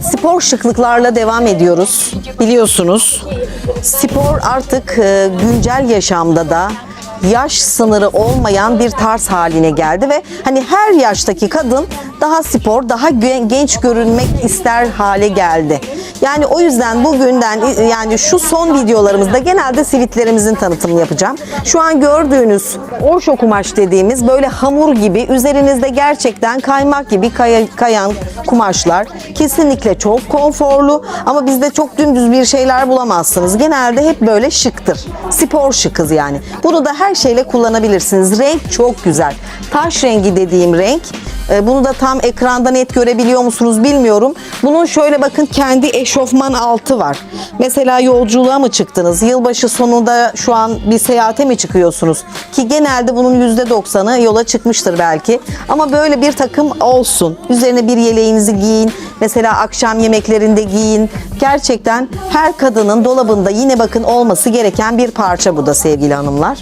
Evet spor şıklıklarla devam ediyoruz. Biliyorsunuz spor artık e, güncel yaşamda da yaş sınırı olmayan bir tarz haline geldi ve hani her yaştaki kadın daha spor, daha gen- genç görünmek ister hale geldi. Yani o yüzden bugünden yani şu son videolarımızda genelde sivitlerimizin tanıtımını yapacağım. Şu an gördüğünüz orşo kumaş dediğimiz böyle hamur gibi üzerinizde gerçekten kaymak gibi kaya- kayan kumaşlar. Kesinlikle çok konforlu ama bizde çok dümdüz bir şeyler bulamazsınız. Genelde hep böyle şıktır. Spor şıkız yani. Bunu da her şeyle kullanabilirsiniz. Renk çok güzel. Taş rengi dediğim renk. E, Bunu da tam ekranda net görebiliyor musunuz bilmiyorum. Bunun şöyle bakın kendi eşofman altı var. Mesela yolculuğa mı çıktınız? Yılbaşı sonunda şu an bir seyahate mi çıkıyorsunuz? Ki genelde bunun %90'ı yola çıkmıştır belki. Ama böyle bir takım olsun. Üzerine bir yeleğinizi giyin. Mesela akşam yemeklerinde giyin. Gerçekten her kadının dolabında yine bakın olması gereken bir parça bu da sevgili hanımlar.